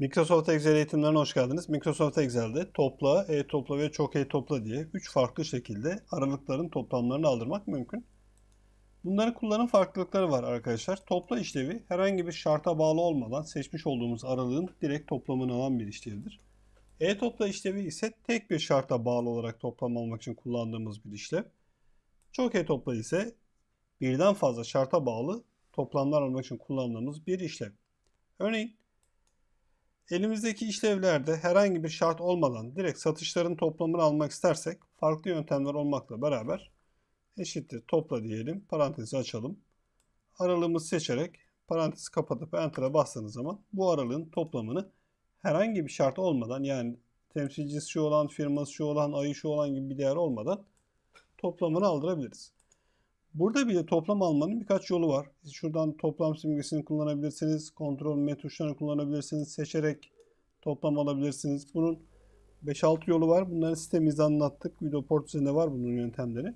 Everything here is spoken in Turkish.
Microsoft Excel eğitimlerine hoş geldiniz. Microsoft Excel'de topla, e-topla ve çok e-topla diye 3 farklı şekilde aralıkların toplamlarını aldırmak mümkün. Bunların kullanım farklılıkları var arkadaşlar. Topla işlevi herhangi bir şarta bağlı olmadan seçmiş olduğumuz aralığın direkt toplamını alan bir işlevdir. E-topla işlevi ise tek bir şarta bağlı olarak toplam almak için kullandığımız bir işlem. Çok e-topla ise birden fazla şarta bağlı toplamlar almak için kullandığımız bir işlem. Örneğin Elimizdeki işlevlerde herhangi bir şart olmadan direkt satışların toplamını almak istersek farklı yöntemler olmakla beraber eşittir topla diyelim. Parantezi açalım. Aralığımızı seçerek parantezi kapatıp enter'a bastığınız zaman bu aralığın toplamını herhangi bir şart olmadan yani temsilcisi şu olan, firması şu olan, ayı şu olan gibi bir değer olmadan toplamını aldırabiliriz. Burada bile toplam almanın birkaç yolu var. Şuradan toplam simgesini kullanabilirsiniz. Kontrol M tuşlarını kullanabilirsiniz. Seçerek toplam alabilirsiniz. Bunun 5-6 yolu var. Bunları sitemizde anlattık. Video port üzerinde var bunun yöntemleri.